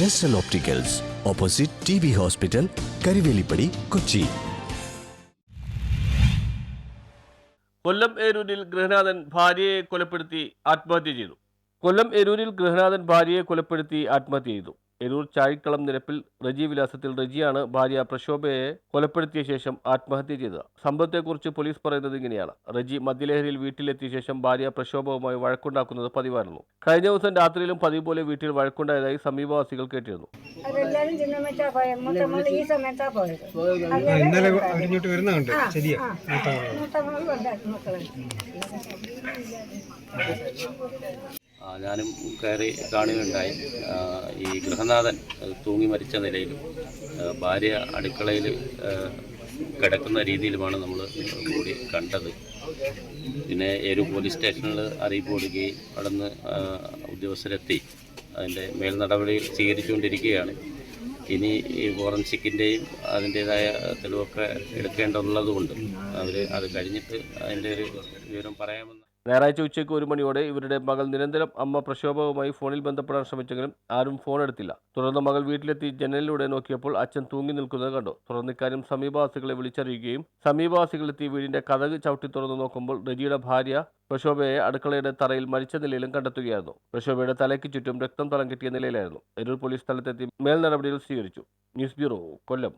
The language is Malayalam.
ജെസ്റ്റൽ opticals opposite T B hospital Karivelippadi Kochi Kollam ഏരൂരിൽ ഗൃഹനാഥൻ ഭാര്യയെ കൊലപ്പെടുത്തി ആത്മഹത്യ ചെയ്തു. കൊല്ലം ഏരൂരിൽ ഗൃഹനാഥൻ ഭാര്യയെ കൊലപ്പെടുത്തി ആത്മഹത്യ ചെയ്തു. എരൂർ ചാഴിക്കളം നിരപ്പിൽ റജി വിലാസത്തിൽ റജിയാണ് ഭാര്യ പ്രശോഭയെ കൊലപ്പെടുത്തിയ ശേഷം ആത്മഹത്യ ചെയ്തത്. സംഭവത്തെക്കുറിച്ച് പോലീസ് പറയുന്നത് ഇങ്ങനെയാണ്. റജി മദ്യലഹരിയിൽ വീട്ടിലെത്തിയ ശേഷം ഭാര്യ പ്രക്ഷോഭവുമായി വഴക്കുണ്ടാക്കുന്നത് പതിവായിരുന്നു. കഴിഞ്ഞ ദിവസം രാത്രിയിലും പതിവ് പോലെ വീട്ടിൽ വഴക്കുണ്ടായതായി സമീപവാസികൾ കേട്ടിരുന്നു. ശരിയാ. ഞാനും കയറി കാണുകയുണ്ടായി. ഈ ഗൃഹനാഥൻ തൂങ്ങി മരിച്ച നിലയിലും ഭാര്യ അടുക്കളയിൽ കിടക്കുന്ന രീതിയിലുമാണ് നമ്മൾ കൂടി കണ്ടത്. പിന്നെ ഏരു പോലീസ് സ്റ്റേഷനിൽ അറിയിപ്പ് കൊടുക്കുകയും അവിടെ നിന്ന് ഉദ്യോഗസ്ഥരെത്തി. അതിന്റെ മേൽ നടപടി സ്വീകരിച്ചുകൊണ്ടിരിക്കുകയാണ്. ഇനി ഈ ഫോറൻസിക്കിന്റെയും അതിന്റേതായ തെളിവൊക്കെ എടുക്കേണ്ടതുള്ളതുകൊണ്ട് അവർ അത് കഴിഞ്ഞിട്ട് അതിന്റെ ഒരു വിവരം പറയാമെന്ന് ഞായറാഴ്ച ഉച്ചയ്ക്ക് ഒരു മണിയോടെ ഇവരുടെ മകൾ നിരന്തരം അമ്മ പ്രക്ഷോഭവുമായി ഫോണിൽ ബന്ധപ്പെടാൻ ശ്രമിച്ചെങ്കിലും ആരും ഫോൺ എടുത്തില്ല. തുടർന്ന് മകൾ വീട്ടിലെത്തി ജനലിലൂടെ നോക്കിയപ്പോൾ അച്ഛൻ തൂങ്ങി നിൽക്കുന്നത് കണ്ടു. തുടർന്ന് ഇക്കാര്യം സമീപവാസികളെ വിളിച്ചറിയുകയും സമീപവാസികളെത്തി വീടിന്റെ കഥക് ചവിട്ടി തുറന്നു നോക്കുമ്പോൾ റജിയുടെ ഭാര്യ പ്രശോഭയെ അടുക്കളയുടെ തറയിൽ മരിച്ച നിലയിലും കണ്ടെത്തുകയായിരുന്നു. പ്രശോഭയുടെ തലയ്ക്ക് ചുറ്റും രക്തം തളം കിട്ടിയ നിലയിലായിരുന്നു. എരൂർ പോലീസ് സ്ഥലത്തെത്തി മേൽനടപടികൾ സ്വീകരിച്ചു. News bureau Kollam.